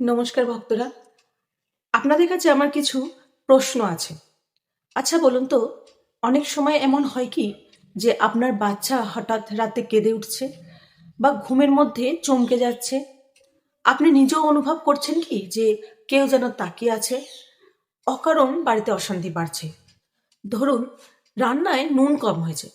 নমস্কার ভক্তরা। আপনাদের কাছে আমার কিছু প্রশ্ন আছে। আচ্ছা বলুন তো, অনেক সময় এমন হয় কি যে আপনার বাচ্চা হঠাৎ রাতে কেঁদে উঠছে বা ঘুমের মধ্যে চমকে যাচ্ছে? আপনি নিজেও অনুভব করছেন কি যে কেউ যেন তাকিয়ে আছে? অকারণ বাড়িতে অশান্তি বাড়ছে। ধরুন, রান্নায় নুন কম হয়েছে।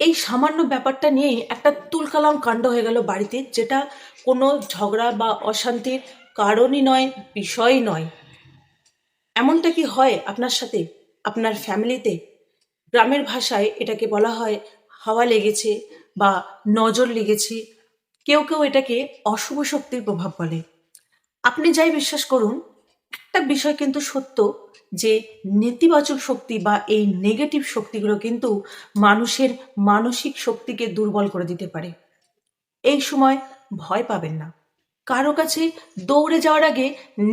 এই সামান্য ব্যাপারটা নিয়েই একটা তুলকালাম কাণ্ড হয়ে গেল বাড়িতে, যেটা কোনো ঝগড়া বা অশান্তির কারণই নয়, বিষয়ই নয়। এমনটা কি হয় আপনার সাথে, আপনার ফ্যামিলিতে? গ্রামের ভাষায় এটাকে বলা হয় হাওয়া লেগেছে বা নজর লেগেছে। কেউ কেউ এটাকে অশুভ শক্তির প্রভাব বলে। আপনি যাই বিশ্বাস করুন, একটা বিষয় কিন্তু সত্য যে নেতিবাচক শক্তি বা এই নেগেটিভ শক্তিগুলো কিন্তু মানুষের মানসিক শক্তিকে দুর্বল করে দিতে পারে। এই সময় ভয় পাবেন না। কারও কাছে দৌড়ে যাওয়ার আগে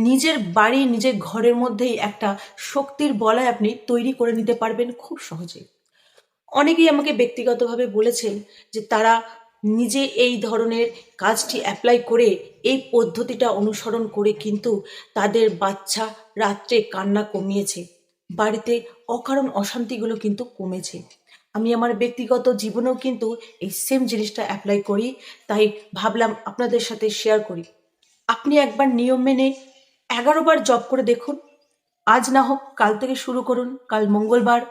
নিজের বাড়ি, নিজের ঘরের মধ্যেই একটা শক্তির বলয় আপনি তৈরি করে নিতে পারবেন খুব সহজে। অনেকেই আমাকে ব্যক্তিগতভাবে বলেছেন যে তারা নিজে এই ধরনের কাজটি অ্যাপ্লাই করে এই পদ্ধতিটা অনুসরণ করে কিন্তু তাদের বাচ্চা রাত্রে কান্না কমিয়েছে, বাড়িতে অকারণ অশান্তিগুলো কিন্তু কমেছে। আমি আমার ব্যক্তিগত জীবনেও কিন্তু এই সেম জিনিসটা অ্যাপ্লাই করি, তাই ভাবলাম আপনাদের সাথে শেয়ার করি। আপনি একবার নিয়ম মেনে এগারো বার জব করে দেখুন। আজ না হোক, কাল থেকে শুরু করুন, কাল মঙ্গলবার।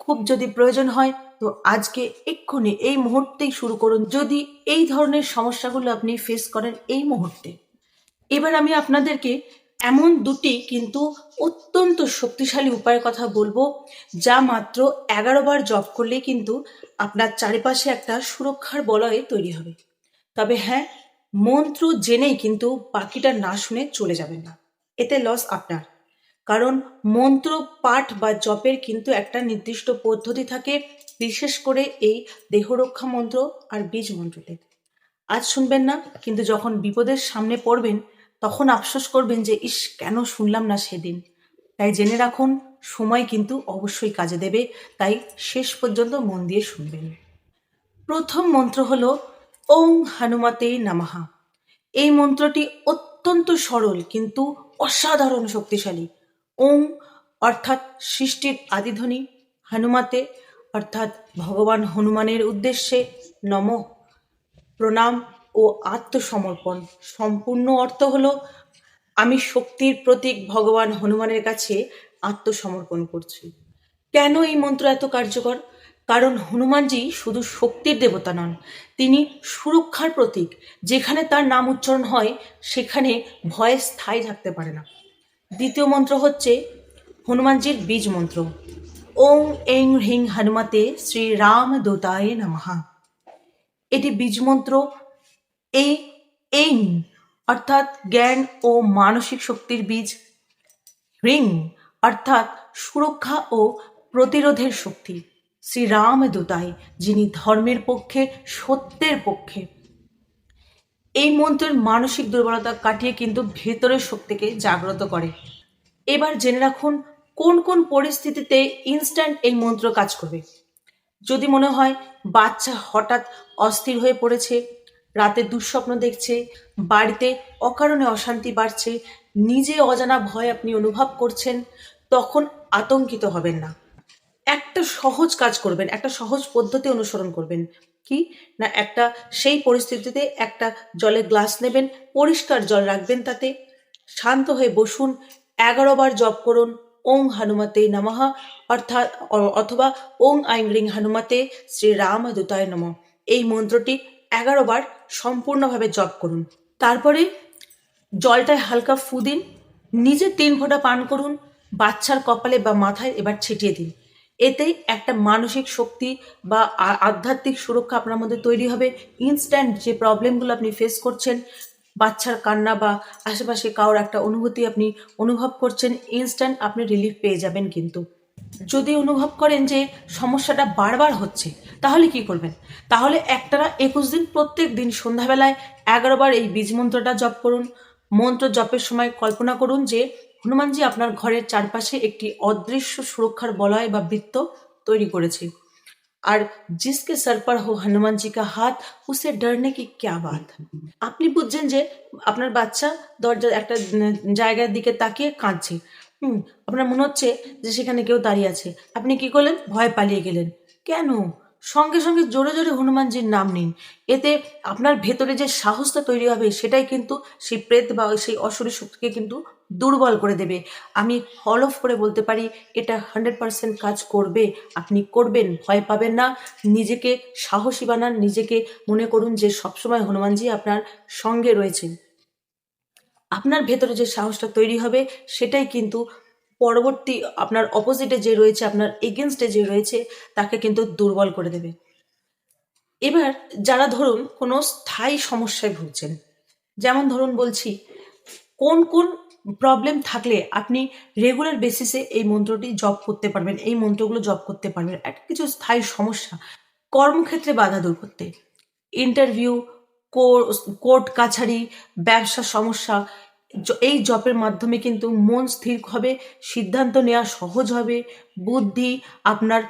খুব যদি প্রয়োজন হয়, তো আজকে এক্ষুনি এই মুহূর্তেই শুরু করুন। যদি এই ধরনের সমস্যাগুলো আপনি ফেস করেন এই মুহূর্তে। এবার আমি আপনাদেরকে এমন দুটি কিন্তু অত্যন্ত শক্তিশালী উপায়ের কথা বলব, যা মাত্র এগারো বার জব করলে কিন্তু আপনার চারিপাশে একটা সুরক্ষার বলয় তৈরি হবে। তবে হ্যাঁ মন্ত্র জেনেই কিন্তু বাকিটা না শুনে চলে যাবেন না। এতে লস আপনার। কারণ মন্ত্র, পাঠ বা জপের কিন্তু একটা নির্দিষ্ট পদ্ধতি থাকে, বিশেষ করে এই দেহরক্ষা মন্ত্র আর বীজ মন্ত্রতে। আজ শুনবেন না, কিন্তু যখন বিপদের সামনে পড়বেন তখন আফসোস করবেন যে, ইস, কেন শুনলাম না সেদিন? তাই জেনে রাখুন, সময় কিন্তু অবশ্যই কাজে দেবে, তাই শেষ পর্যন্ত মন দিয়ে শুনবেন। প্রথম মন্ত্র হল, ওং হনুমতে নামাহা এই মন্ত্রটি অত্যন্ত সরল কিন্তু অসাধারণ শক্তিশালী। ওং অর্থাৎ সৃষ্টির আদিধ্বনি, হনুমাতে অর্থাৎ ভগবান হনুমানের উদ্দেশ্যে নম, প্রণাম ও আত্মসমর্পণ। সম্পূর্ণ অর্থ হলো, আমি শক্তির প্রতীক ভগবান হনুমানের কাছে আত্মসমর্পণ করছি। কেন এই মন্ত্র এত কার্যকর? কারণ হনুমানজি শুধু শক্তির দেবতা নন, তিনি সুরক্ষার প্রতীক। যেখানে তার নাম উচ্চারণ হয়, সেখানে ভয়ে স্থায়ী থাকতে পারে না। দ্বিতীয় মন্ত্র হচ্ছে হনুমানজির বীজ মন্ত্র। ওং এং হ্রিং হনুমাতে শ্রী রাম দূতায় নমহা এটি বীজ মন্ত্র এই এইং অর্থাৎ জ্ঞান ও মানসিক শক্তির বীজ। রিং, অর্থাৎ সুরক্ষা ও প্রতিরোধের শক্তি। শ্রীরাম দোতাই যিনি ধর্মের পক্ষে, সত্যের পক্ষে। এই মন্ত্রের মানসিক দুর্বলতা কাটিয়ে কিন্তু ভেতরের শক্তিকে জাগ্রত করে। এবার জেনে রাখুন, কোন কোন পরিস্থিতিতে ইনস্ট্যান্ট এই মন্ত্র কাজ করবে। যদি মনে হয়, বাচ্চা হঠাৎ অস্থির হয়ে পড়েছে রাতে দুঃস্বপ্ন দেখছে, বাড়িতে অকারণে অশান্তি বাড়ছে, নিজে অজানা ভয় আপনি অনুভব করছেন, তখন আতঙ্কিত হবেন না। একটা সহজ কাজ করবেন, একটা সহজ পদ্ধতি অনুসরণ করবেন। কি? না, একটা সেই পরিস্থিতিতে একটা জলের গ্লাস নেবেন, পরিষ্কার জল রাখবেন তাতে, শান্ত হয়ে বসুন, এগারো বার জপ করুন, ওং হনুমতে নমঃ, অর্থাৎ অথবা ওং আইং রিং হনুমতে শ্রী রাম দূতায় নম। এই মন্ত্রটি এগারো বার সম্পূর্ণভাবে জপ করুন। তারপরে জলটায় হালকা ফু দিন, নিজে তিন ফোঁটা পান করুন, বাচ্চার কপালে বা মাথায় এবার ছিটিয়ে দিন। এতেই একটা মানসিক শক্তি বা আধ্যাত্মিক সুরক্ষা আপনার মধ্যে তৈরি হবে। ইনস্ট্যান্ট যে প্রবলেমগুলো আপনি ফেস করছেন, বাচ্চার কান্না বা আশেপাশে কারোর একটা অনুভূতি আপনি অনুভব করছেন ইনস্ট্যান্ট আপনি রিলিফ পেয়ে যাবেন কিন্তু। যদি অনুভব করেন যে সমস্যাটা বারবার হচ্ছে, তাহলে কি করবেন? তাহলে একটানা একুশ দিন প্রত্যেক দিন সন্ধ্যাবেলায় এগারো বার এই বীজ মন্ত্রটা জপ করুন। মন্ত্র জপের সময় কল্পনা করুন যে হনুমানজি আপনার ঘরের চারপাশে একটি অদৃশ্য সুরক্ষার বলয় বা বৃত্ত তৈরি করেছে। আর জিসকে সর পর হো হনুমান জি কা হাত, উসে ডরনে কি ক্যা বাত? আপনি বুঝছেন যে আপনার বাচ্চা দরজা একটা জায়গার দিকে তাকিয়ে কাঁদছে। হুম, আপনার মনে হচ্ছে যে সেখানে কেউ দাঁড়িয়ে আছে। আপনি কি করলেন? ভয় পালিয়ে গেলেন। কেন? সঙ্গে সঙ্গে জোরে জোরে হনুমানজির নাম নিন। এতে আপনার ভেতরে যে সাহসটা তৈরি হবে, সেটাই কিন্তু সেই প্রেত বা সেই অসুরী শক্তিকে কিন্তু দুর্বল করে দেবে। আমি হল অফ করে বলতে পারি, এটা হান্ড্রেড পার্সেন্ট কাজ করবে। আপনি করবেন, ভয় পাবেন না। নিজেকে সাহসী বানান, নিজেকে মনে করুন যে সবসময় হনুমানজি আপনার সঙ্গে রয়েছেন। আপনার ভেতরে যে সাহসটা তৈরি হবে, সেটাই কিন্তু পরবর্তী আপনার অপোজিটে যে রয়েছে, আপনার এগেনস্টে যে রয়েছে, তাকে কিন্তু দুর্বল করে দেবে। এবার যারা ধরুন কোনো স্থায়ী সমস্যায় ভুগছেন, যেমন ধরুন বলছি, কোন কোন প্রবলেম থাকলে আপনি রেগুলার বেসিসে এই মন্ত্রটি জপ করতে পারবেন, এই মন্ত্রগুলো জপ করতে পারবেন, একটা কিছু স্থায়ী সমস্যা, কর্মক্ষেত্রে বাধা দূর করতে। ইন্টারভিউ কোর্ট কাছারি, ব্যবসা সমস্যা এই জপের মাধ্যমে কিন্তু মন স্থির হবে, সিদ্ধান্ত নেওয়া সহজ হবে, বুদ্ধি আপনার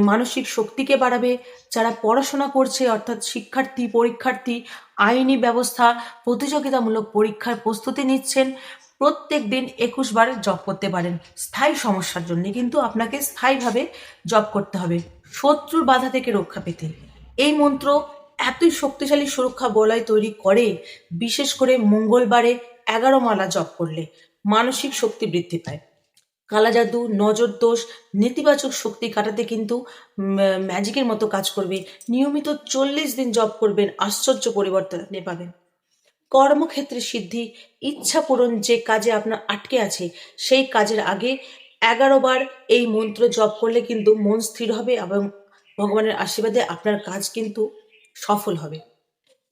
মানসিক শক্তিকে বাড়াবে। যারা পড়াশোনা করছে, অর্থাৎ শিক্ষার্থী, পরীক্ষার্থী, আইনি ব্যবস্থা, প্রতিযোগিতামূলক পরীক্ষার প্রস্তুতি নিচ্ছেন, প্রত্যেক দিন একুশ বার জব করতে পারেন। স্থায়ী সমস্যার জন্য কিন্তু আপনাকে স্থায়ীভাবে জব করতে হবে। শত্রুর বাধা থেকে রক্ষা পেতে। এই মন্ত্র এতই শক্তিশালী সুরক্ষা বলয় তৈরি করে, বিশেষ করে মঙ্গলবারে এগারো মালা জপ করলে মানসিক শক্তি বৃদ্ধি পায়। কালা জাদু নজর দোষ, নেতিবাচক শক্তি কাটাতে কিন্তু ম্যাজিকের মতো কাজ করবে। নিয়মিত চল্লিশ দিন জব করবেন, আশ্চর্য পরিবর্তন পাবেন। কর্মক্ষেত্রে সিদ্ধি, ইচ্ছা পূরণ যে কাজে আপনার আটকে আছে, সেই কাজের আগে এগারো বার এই মন্ত্র জপ করলে কিন্তু মন স্থির হবে এবং ভগবানের আশীর্বাদে আপনার কাজ কিন্তু সফল হবে।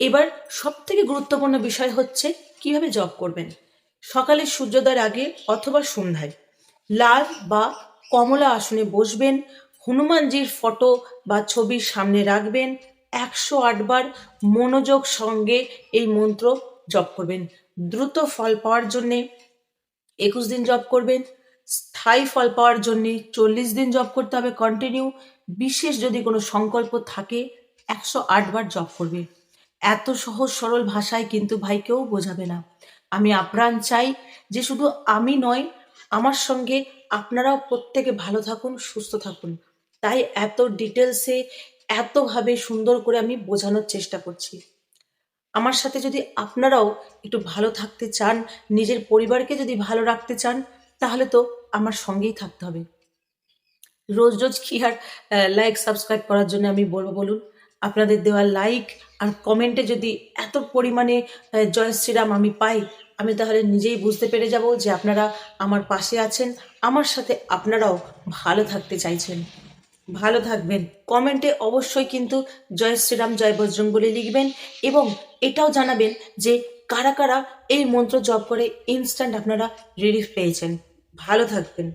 এবার সব থেকে গুরুত্বপূর্ণ বিষয় হচ্ছে কীভাবে জব করবেন। সকালে সূর্যোদয়ের আগে অথবা সন্ধ্যায় লাল বা কমলা আসনে বসবেন, হনুমানজির ফটো বা ছবির সামনে রাখবেন, একশো আটবার মনোযোগ সঙ্গে এই মন্ত্র জপ করবেন। দ্রুত ফল পাওয়ার জন্যে একুশ দিন জব করবেন, স্থায়ী ফল পাওয়ার জন্যে চল্লিশ দিন জব করতে হবে কন্টিনিউ বিশেষ যদি কোনো সংকল্প থাকে একশো আটবার জব করবে। এত সহজ সরল ভাষায় কিন্তু ভাই কেউ বোঝাবে না। আমি আপ্রাণ চাই যে শুধু আমি নয়, আমার সঙ্গে আপনারাও প্রত্যেকে ভালো থাকুন, সুস্থ থাকুন। তাই এত ডিটেলসে এতভাবে সুন্দর করে আমি বোঝানোর চেষ্টা করছি। আমার সাথে যদি আপনারাও একটু ভালো থাকতে চান, নিজের পরিবারকে যদি ভালো রাখতে চান, তাহলে তো আমার সঙ্গেই থাকতে হবে। রোজ রোজ কি আর লাইক সাবস্ক্রাইব করার জন্য আমি বলব বলুন। আপনাদের দেওয়া লাইক আর কমেন্টে যদি এত পরিমাণে জয় শ্রীরাম আমি পাই, আমি তাহলে নিজেই বুঝতে পেরে যাব যে আপনারা আমার পাশে আছেন। আমার সাথে আপনারাও ভালো থাকতে চাইছেন। ভালো থাকবেন। কমেন্টে অবশ্যই কিন্তু জয় শ্রীরাম, জয় বজরং বলে লিখবেন এবং এটাও জানাবেন যে কারা কারা এই মন্ত্র জপ করে ইনস্ট্যান্ট আপনারা রিলিফ পেয়েছেন। ভালো থাকবেন।